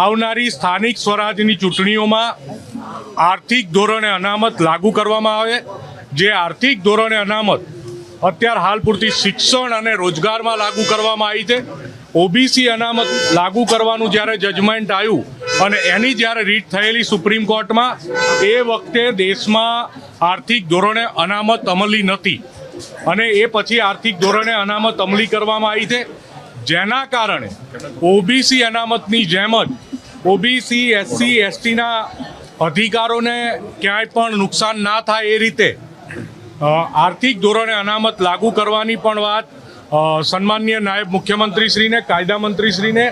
આવનારી સ્થાનિક સ્વરાજની ચૂંટણીઓમાં આર્થિક ધોરણે અનામત લાગુ કરવામાં આવે. જે આર્થિક ધોરણે અનામત અત્યાર હાલ પૂરતી શિક્ષણ અને રોજગારમાં લાગુ કરવામાં આવી છે. ઓબીસી અનામત લાગુ કરવાનું જ્યારે જજમેન્ટ આવ્યું અને એની જ્યારે રીટ થયેલી સુપ્રીમ કોર્ટમાં, એ વખતે દેશમાં આર્થિક ધોરણે અનામત અમલી નથી. અને એ પછી આર્થિક ધોરણે અનામત અમલી કરવામાં આવી છે. જેના કારણે ઓબીસી અનામતની જેમ જ ઓબીસી એસસી એસટીના અધિકારોને ક્યાંય પણ નુકસાન ના થાય એ રીતે આર્થિક ધોરણે અનામત લાગુ કરવાની પણ વાત સન્માનનીય નાયબ મુખ્યમંત્રીશ્રીને, કાયદા મંત્રીશ્રીને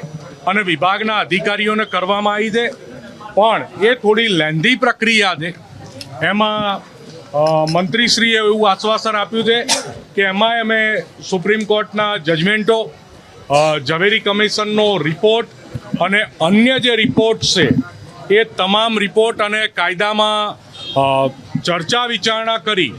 અને વિભાગના અધિકારીઓને કરવામાં આવી છે. પણ એ થોડી લેન્ધી પ્રક્રિયા છે. એમાં મંત્રીશ્રીએ એવું આશ્વાસન આપ્યું છે કે એમાં અમે સુપ્રીમ કોર્ટના જજમેન્ટો ઝવેરી કમિશનનો રિપોર્ટ અને અન્ય જે રિપોર્ટ છે, એ તમામ રિપોર્ટ અને કાયદામાં ચર્ચા વિચારણા કરી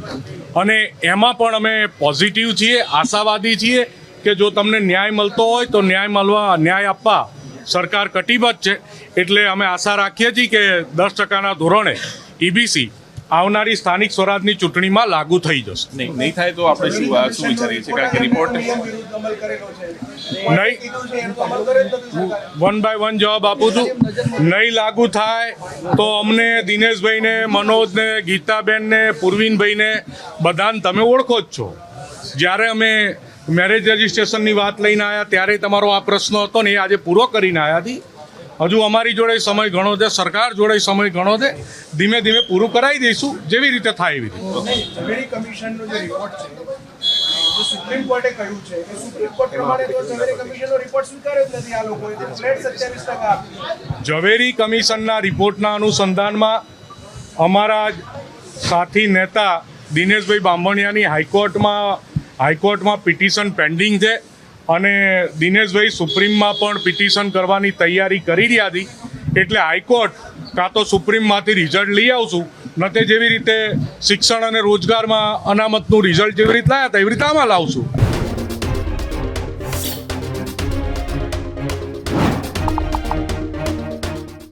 અને એમાં પણ અમે પોઝિટિવ છીએ, આશાવાદી છીએ કે જો તમને ન્યાય મળતો હોય તો ન્યાય મળવા, ન્યાય આપવા સરકાર કટિબદ્ધ છે. એટલે અમે આશા રાખીએ છીએ કે દસ ટકાના ધોરણે ઈબીસી આવનારી સ્થાનિક સ્વરાજની ચૂંટણીમાં લાગુ થઈ જશે. નહીં નહીં થાય તો આપણે શું શું વિચારીએ છીએ? કારણ કે રિપોર્ટ નહીં. વન બાય વન જવાબ આપું છું. નહીં લાગુ થાય તો અમને દિનેશભાઈને મનોજને ગીતાબેનને પૂર્વીનભાઈને બધાને તમે ઓળખો જ છો. જ્યારે અમે મેરેજ રજિસ્ટ્રેશનની વાત લઈને આવ્યા ત્યારે તમારો આ પ્રશ્ન હતો ને એ આજે પૂરો કરીને આવ્યા હતી હજુ અમારી જોડે સમય ઘણો છે સરકાર જોડે સમય ઘણો છે. ધીમે ધીમે પૂરું કરાવી દઈશું જેવી રીતે થાય એવી રીતે. ઝવેરી કમિશનનો જે રિપોર્ટ છે સુપ્રીમ કોર્ટે કહ્યું છે કે સુપ્રીમ કોર્ટ પ્રમાણે તો ઝવેરી કમિશનનો રિપોર્ટ સ્વીકાર્યો જ નથી આ લોકોએ ફ્લેટ સત્યાવીસ ટકા ઝવેરી કમિશનના રિપોર્ટના અનુસંધાનમાં અમારા સાથી નેતા દિનેશભાઈ બાંભણિયાની હાઈકોર્ટમાં હાઈકોર્ટમાં પિટિશન પેન્ડિંગ છે. અને દિનેશભાઈ સુપ્રીમમાં પણ પિટિશન કરવાની તૈયારી કરી રહ્યા હતી. એટલે હાઈકોર્ટ કાં તો સુપ્રીમમાંથી રિઝલ્ટ લઈ આવશું નથી જેવી રીતે શિક્ષણ અને રોજગારમાં અનામતનું રિઝલ્ટ જેવી રીતે લાયા હતા, એવી રીતે આમાં લાવશું.